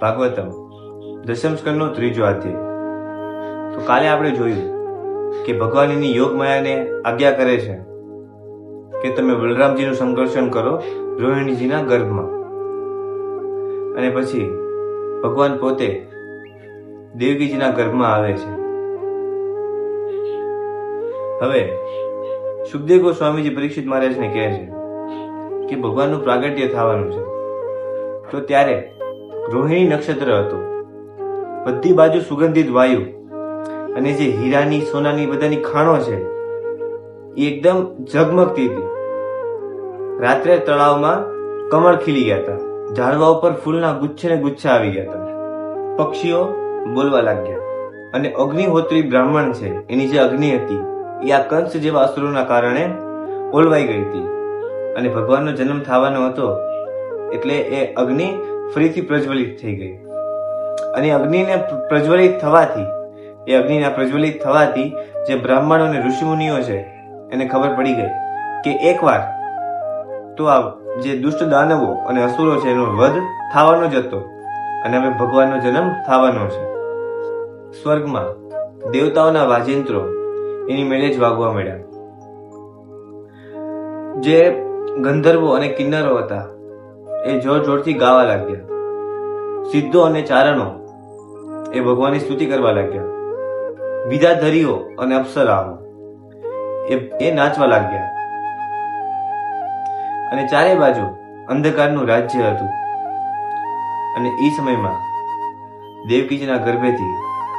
ભાગવતમ, દશમ સ્કંદનો ત્રીજો અધ્યાય. તો કાલે આપણે જોયું કે ભગવાન એની યોગ માયાને આજ્ઞા કરે છે કે તમે બલરામજીનું સંકર્ષણ કરો રોહિણીજીના ગર્ભમાં. અને પછી ભગવાન પોતે દેવકીજીના ગર્ભમાં આવે છે. હવે સુખદેવ ગોસ્વામીજી પરીક્ષિત મહારાજને કહે છે કે ભગવાનનું પ્રાગટ્ય થવાનું છે. તો ત્યારે રોહિણી નક્ષત્ર હતું. બધી બાજુ સુગંધિત વાયુ અને જે હીરાની, સોનાની બધાની ખાણો છે, એ એકદમ ઝગમગતી હતી. રાત્રે તળાવમાં કમળ ખીલી ગયા હતા. ઝાડવા ઉપર ફૂલના ગુચ્છે ને ગુચ્છા આવી ગયા હતા. પક્ષીઓ બોલવા લાગ્યા. અને અગ્નિહોત્રી બ્રાહ્મણ છે, એની જે અગ્નિ હતી, એ આ કંસ જેવા અસુરોના કારણે ઓલવાઈ ગઈ હતી. અને ભગવાનનો જન્મ થવાનો હતો, એટલે એ અગ્નિ ફરીથી પ્રજ્વલિત થઈ ગઈ. અને અગ્નિને પ્રજ્વલિત થવાથી, એ અગ્નિના પ્રજ્વલિત થવાથી જે બ્રાહ્મણો અને ઋષિમુનિઓ છે, એને ખબર પડી ગઈ કે એકવાર તો આ જે દુષ્ટ દાનવો અને અસુરો છે, એનો વધ થવાનો જ હતો અને હવે ભગવાનનો જન્મ થવાનો છે. સ્વર્ગમાં દેવતાઓના વાજિંત્રો એની મેળે જ વાગવા મળ્યા જે ગંધર્વો અને કિન્નરો હતા એ જોર જોરથી ગાવા લાગ્યા. સિદ્ધો અને ચારણો એ ભગવાનની સ્તુતિ કરવા લાગ્યા. વિદાધરીઓ અને અપ્સરાઓ એ એ નાચવા લાગ્યા. અને ચારે બાજુ અંધકારનું રાજ્ય હતું. અને એ સમયમાં દેવકીજીના ગર્ભેથી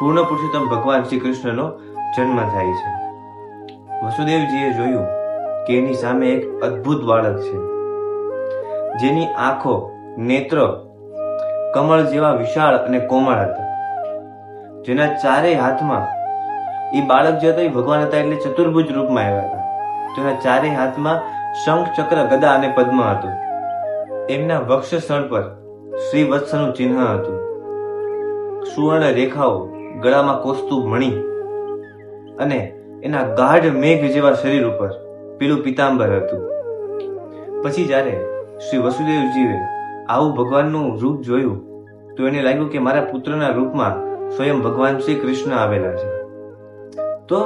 પૂર્ણ પુરુષોત્તમ ભગવાન શ્રી કૃષ્ણનો જન્મ થાય છે. વસુદેવજીએ જોયું કે એની સામે એક અદ્ભુત બાળક છે. જેની આંખો નેત્ર, કમળ જેવા વિશાળ અને કોમળ હતા. જેના ચારેય હાથમાં એ બાળક જે હતા એ ભગવાન હતા એટલે ચતુર્ભુજ રૂપમાં આવ્યા હતા. જેના ચારેય હાથમાં શંખ, ચક્ર, ગદા અને પદ્મ હતું. એમના વક્ષસ્થળ પર શ્રી વત્સનું ચિહ્ન હતું. સુવર્ણ રેખાઓ ગળામાં કોસ્તુભ મણી અને એના ગાઢ મેઘ જેવા શરીર ઉપર પીલું પિતાંબર હતું. પછી જ્યારે શ્રી વસુદેવજીએ આવું ભગવાનનું રૂપ જોયું તો એને લાગ્યું કે મારા પુત્રના રૂપમાં સ્વયં ભગવાન શ્રી કૃષ્ણ આવેલા છે. તો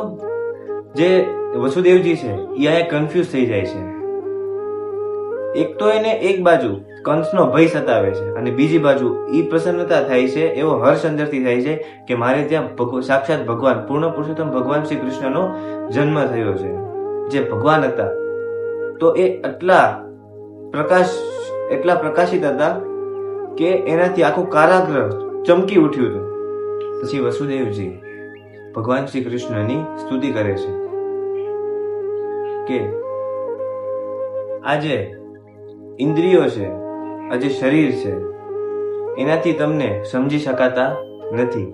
જે વસુદેવજી છે એ અહીંયા કન્ફ્યુઝ થઈ જાય છે. એક તો એને એક બાજુ કંસનો ભય સતાવે છે અને બીજી બાજુ એ પ્રસન્નતા થાય છે, એવો હર્ષ અંદરથી થાય છે કે મારે ત્યાં સાક્ષાત ભગવાન, પૂર્ણ પુરુષોત્તમ ભગવાન શ્રી કૃષ્ણનો જન્મ થયો છે. જે ભગવાન હતા, તો એ એટલા પ્રકાશ, એટલા પ્રકાશિત હતા કે એનાથી આખું કારાગ્રહ ચમકી ઉઠ્યું હતું. પછી વસુદેવજી ભગવાન શ્રી કૃષ્ણની સ્તુતિ કરે છે કે આજે ઇન્દ્રિયો છે, આ જે શરીર છે, એનાથી તમને સમજી શકાતા નથી.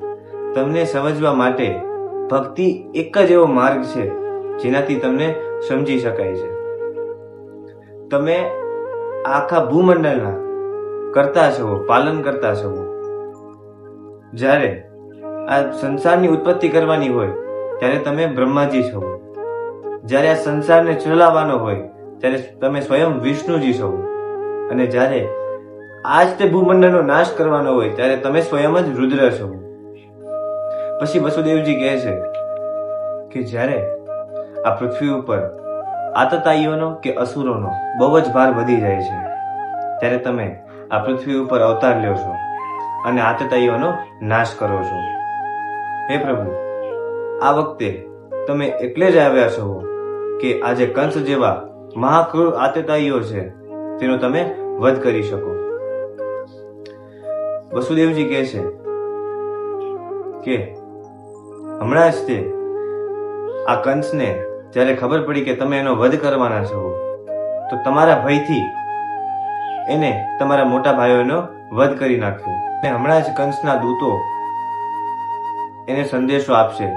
તમને સમજવા માટે ભક્તિ એક જ એવો માર્ગ છે જેનાથી તમને સમજી શકાય છે. તમે આખા ભૂમંડળના કરતા છો પાલન કરતા છો જ્યારે આ સંસારની ઉત્પત્તિ કરવાની હોય, ત્યારે તમે બ્રહ્માજી છો. જ્યારે આ સંસારને ચલાવવાનો હોય, ત્યારે તમે સ્વયં વિષ્ણુજી છો. અને જ્યારે આજ તે ભૂમંડળનો નાશ કરવાનો હોય, ત્યારે તમે સ્વયં જ રુદ્ર છો. પછી વસુદેવજી કહે છે કે જ્યારે આ પૃથ્વી ઉપર આતતાઈઓનો કે અસુરોનો બહુ જ ભાર વધી જાય છે. ત્યારે તમે આ પૃથ્વી ઉપર અવતાર લ્યો છો અને આતતાઈઓનો નાશ કરો છો. હે પ્રભુ, આ વખતે તમે એટલે જ આવ્યા છો કે આજે કંસ જેવા મહાક્રૂર આતતાઈઓ છે, તેનો તમે વધ કરી શકો. વસુદેવજી કહે છે કે, હમણાં જ તે આ કંસને જ્યારે ખબર પડી કે તમે એનો વધ કરવાના છો, તો તમારા ભયથી એને તમારા મોટા ભાઈઓનો વધ કરી નાખ્યો. અને હમણાં જ કંસના દૂતો એને સંદેશો આપશે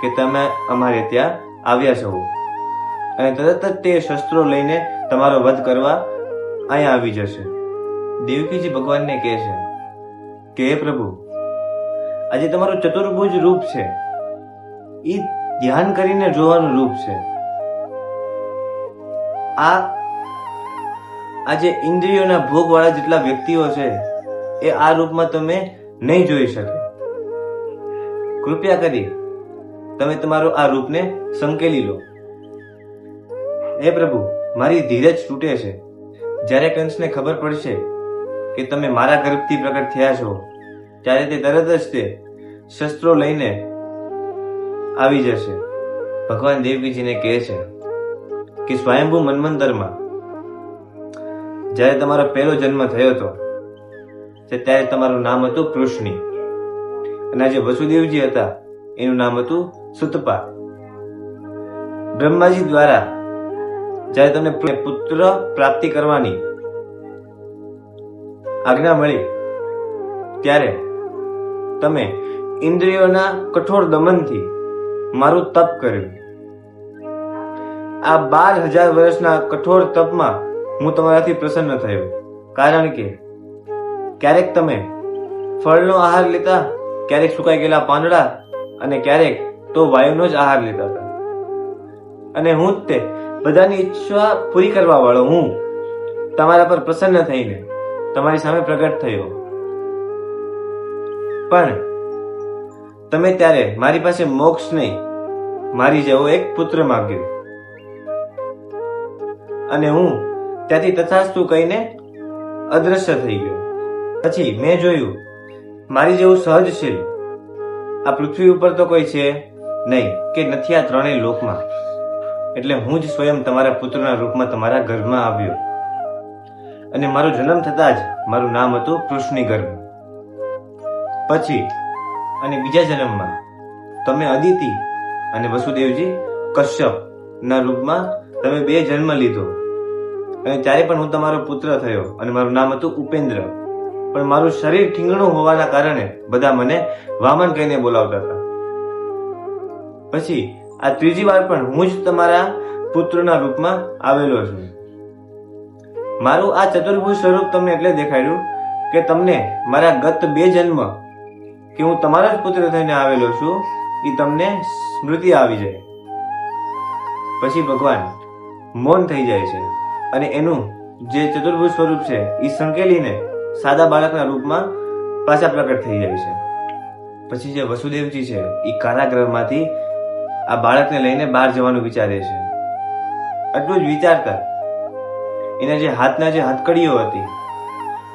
કે તમે અમારે ત્યાં આવ્યા છો. અને તરત જ તે શસ્ત્રો લઈને તમારો વધ કરવા અહીંયા આવી જશે. દેવકીજી ભગવાનને કહે છે કે, હે પ્રભુ, આજે તમારું ચતુર્ભુજ રૂપ છે. એ ધ્યાન કરીને જોવાનું રૂપ છે. આ આ જે ઇન્દ્રિયોના ભોગવાળા જેટલા વ્યક્તિઓ છે, એ આ રૂપમાં તમે નહીં જોઈ શકે. કૃપયા કરી, તમે તમારું આ રૂપને સંકેલી લો. હે પ્રભુ, મારી ધીરજ તૂટે છે. જ્યારે કંસને ખબર પડશે કે તમે મારા ગર્ભથી પ્રગટ થયા છો, ત્યારે તે તરત જ તે શસ્ત્રો લઈને આવી જશે. ભગવાન દેવકીજીને કહે છે કે સ્વયંભૂ મન્વંતરમાં જ્યારે તમારો પહેલો જન્મ થયો હતો ત્યારે તમારું નામ હતું કૃષ્ણી. અને આજે વસુદેવજી હતા, એનું નામ હતું સુતપા. બ્રહ્માજી દ્વારા જ્યારે તમને પુત્ર પ્રાપ્તિ કરવાની આજ્ઞા મળી, ત્યારે તમે ઇન્દ્રિયોના કઠોર દમનથી મારું તપ કર્યું. આ બાર હજાર વર્ષના કઠોર તપમાં હું તમારાથી પ્રસન્ન થયો. કારણ કે ક્યારેક તમે ફળનો આહાર લેતા, ક્યારેક સુકાઈ ગયેલા પાંદડા અને ક્યારેક તો વાયુનો જ આહાર લેતા હતા. અને હું તે બધાની ઈચ્છા પૂરી કરવા વાળો હું. તમારા પર પ્રસન્ન થઈને તમારી સામે પ્રગટ થયો. પણ તમે ત્યારે મારી પાસે મોક્ષ નહીં, મારી જેવો એક પુત્ર માગ્યો. અને હું ત્યાંથી તથાસ્તુ કહીને અદ્રશ્ય થઈ ગયો. પછી મેં જોયું, મારી જેવું સહજશીલ આ પૃથ્વી ઉપર તો કોઈ છે નહીં કે નથી આ ત્રણેય લોકમાં. એટલે હું જ સ્વયં તમારા પુત્રના રૂપમાં તમારા ઘરમાં આવ્યો. અને મારો જન્મ થતાં જ મારું નામ હતું કૃષ્ણી ગર્ભ પછી અને બીજા જન્મમાં. તમે અદિતિ અને વસુદેવજી કશ્યપ ના રૂપમાં તમે બે જન્મ લીધો. અને ત્યારે પણ હું તમારો પુત્ર થયો અને મારું નામ હતું ઉપેન્દ્ર. પણ મારું શરીર ઠીંગણું હોવાના કારણે બધા મને વામન કહીને બોલાવતા હતા. પછી આ ત્રીજી વાર પણ હું જ તમારા પુત્રના રૂપમાં આવેલો છું. મારું આ ચતુર્ભુજ સ્વરૂપ તમને એટલે દેખાડ્યું કે તમને મારા ગત બે જન્મ કે હું તમારા જ પુત્ર થઈને આવેલો છું એ તમને સ્મૃતિ આવી જાય. પછી ભગવાન મૌન થઈ જાય છે અને એનું જે ચતુર્ભુજ સ્વરૂપ છે એ સંકેલીને સાદા બાળકના રૂપમાં પાછા પ્રગટ થઈ જાય છે. પછી જે વસુદેવજી છે એ કારાગ્રહમાંથી આ બાળકને લઈને બહાર જવાનું વિચારે છે. આટલું જ વિચારતા એના જે હાથના જે હથકડીઓ હતી,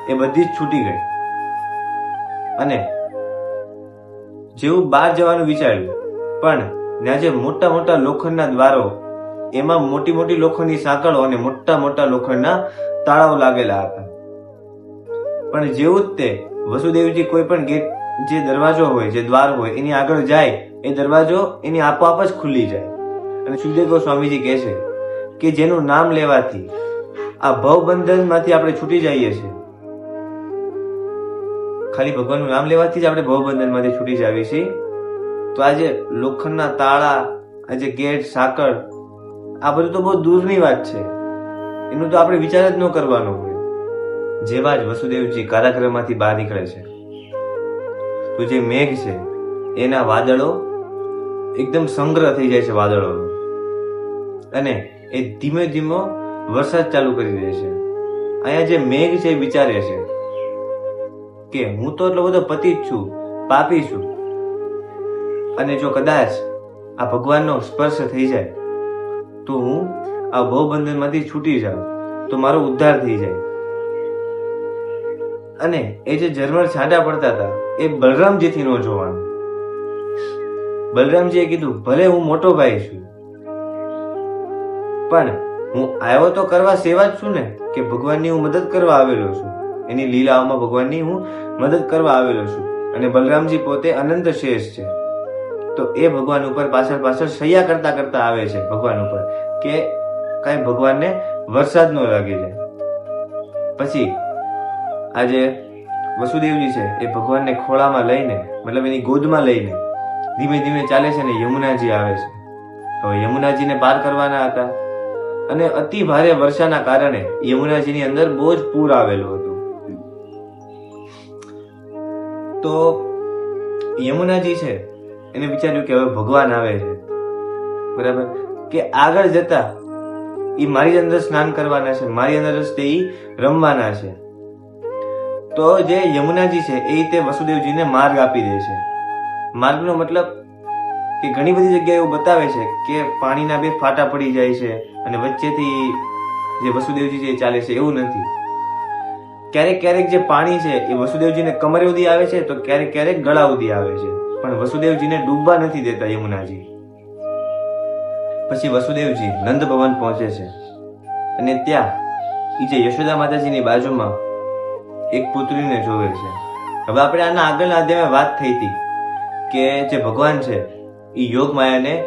એ બધી જ છૂટી ગઈ. અને જેવું બહાર જવાનું વિચાર્યું. પણ ત્યાં જે મોટા મોટા લોખંડના દ્વારો, એમાં મોટી મોટી લોખંડની સાંકળો અને મોટા મોટા લોખંડના તાળાઓ લાગેલા હતા. પણ જેવું જ તે, વસુદેવજી કોઈ પણ ગેટ, જે દરવાજો હોય, જે દ્વાર હોય, એની આગળ જાય, એ દરવાજો એની આપોઆપ જ ખુલી જાય. અને સુખદેવ સ્વામીજી કહે છે કે જેનું નામ લેવાથી આ ભવબંધનમાંથી આપણે છૂટી જઈએ છીએ. ખાલી ભગવાનનું નામ લેવાથી જ આપણે ભવબંધનમાંથી છૂટી જઈએ છીએ. તો આજે લોખંડના તાળા આજે ગેટ સાકળ આ બધું તો બહુ દૂરની વાત છે. એનું તો આપણે વિચાર જ ન કરવાનો હોય. જેવા જ વસુદેવજી કારાગ્રહમાંથી બહાર નીકળે છે. તો જે મેઘ છે, એના વાદળો એકદમ સંગ્રહ થઈ જાય છે વાદળો અને એ ધીમે ધીમો વરસાદ ચાલુ કરી દે છે. અહીંયા જે મેઘ છે એ વિચારે છે. કે હું તો એટલો બધો પતિત છું, પાપી છું. અને જો કદાચ આ ભગવાનનો સ્પર્શ થઈ જાય, તો હું આ બંધનમાંથી છૂટી જાઉં, તો મારો ઉદ્ધાર થઈ જાય. અને એ જે ઝરમર છાંટા પડતા હતા, એ બલરામજીથી ન જોવાનું. બલરામજીએ કીધું, ભલે હું મોટો ભાઈ છું, પણ હું આવ્યો તો કરવા સેવા જ છું ને, કે ભગવાનની હું મદદ કરવા આવેલો છું. એની લીલાઓમાં ભગવાનની હું મદદ કરવા આવેલો છું અને બલરામજી પોતે અનંત શેષ છે. તો એ ભગવાન ઉપર પાછળ પાછળ સૈયા કરતા કરતા આવે છે ભગવાન ઉપર, કે કાંઈ ભગવાનને વરસાદ ન લાગી જાય પછી આજે વસુદેવજી છે એ ભગવાનને ખોળામાં લઈને, મતલબ એની ગોદમાં લઈને ધીમે ધીમે ચાલે છે ને યમુનાજી આવે છે. હવે યમુનાજીને પાર કરવાના હતા અને અતિ ભારે વર્ષાના કારણે યમુનાજીની અંદર બહુ જ પૂર આવેલું હતું. તો યમુનાજી છે, એને વિચાર્યું કે હવે ભગવાન આવે છે. બરાબર? કે આગળ જતા એ મારી અંદર સ્નાન કરવાના છે, મારી અંદર જ તે રમવાના છે. તો જે યમુનાજી છે, એ તે વસુદેવજીને માર્ગ આપી દે છે. માર્ગનો મતલબ કે ઘણી બધી જગ્યાએ એવું બતાવે છે કે પાણીના બે ફાટા પડી જાય છે અને વચ્ચેથી જે વસુદેવજી એ ચાલે છે, એવું નથી. ક્યારેક ક્યારેક જે પાણી છે એ વસુદેવજીને કમરે ઉદી આવે છે, તો ક્યારેક ક્યારેક ગળા ઉદી આવે છે. પણ વસુદેવજીને ડૂબવા નથી દેતા યમુનાજી. પછી વસુદેવજી નંદ ભવન પહોંચે છે. અને ત્યાં એ જે યશોદા માતાજીની બાજુમાં એક પુત્રીને જોવે છે. હવે આપણે આના આગળના અધ્યાયમાં વાત થઈ હતી કે જે ભગવાન છે એ યોગ માયાને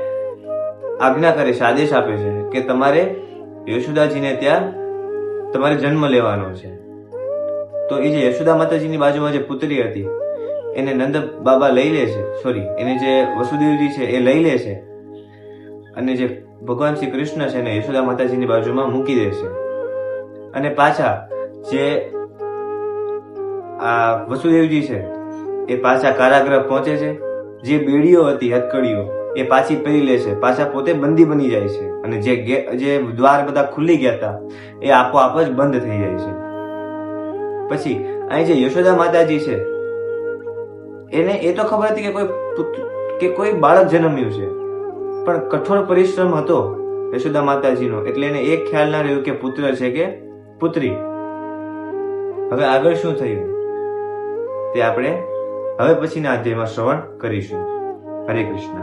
આજ્ઞા કરે છે, આદેશ આપે છે કે તમારે યશોદાજીને ત્યાં તમારે જન્મ લેવાનો છે. તો એ જે યશોદા માતાજીની બાજુમાં જે પુત્રી હતી, એને નંદ બાબા લઈ લે છે સોરી એને જે વસુદેવજી છે એ લઈ લે છે અને જે ભગવાન શ્રી કૃષ્ણ છે એને યશોદા માતાજીની બાજુમાં મૂકી દે છે. અને પાછા જે આ વસુદેવજી છે એ પાછા કારાગ્રહ પહોંચે છે. જે બેડીઓ હતી, હથકડીઓ, એ પાછી પહેરી લે છે. પાછા પોતે બંદી બની જાય છે. અને જે જે દ્વાર બધા ખુલી ગયા હતા એ આપોઆપ જ બંધ થઈ જાય છે. પછી, અહીં જે યશોદા માતાજી છે, એને એ તો ખબર હતી કે કોઈ કે કોઈ બાળક જન્મ્યું છે. પણ કઠોર પરિશ્રમ હતો યશોદા માતાજીનો, એટલે એને એક ખ્યાલ ના રહ્યું કે પુત્ર છે કે પુત્રી. હવે આગળ શું થયું? તે આપણે હવે પછીના અધ્યાયમાં શ્રવણ કરીશું. હરે કૃષ્ણ.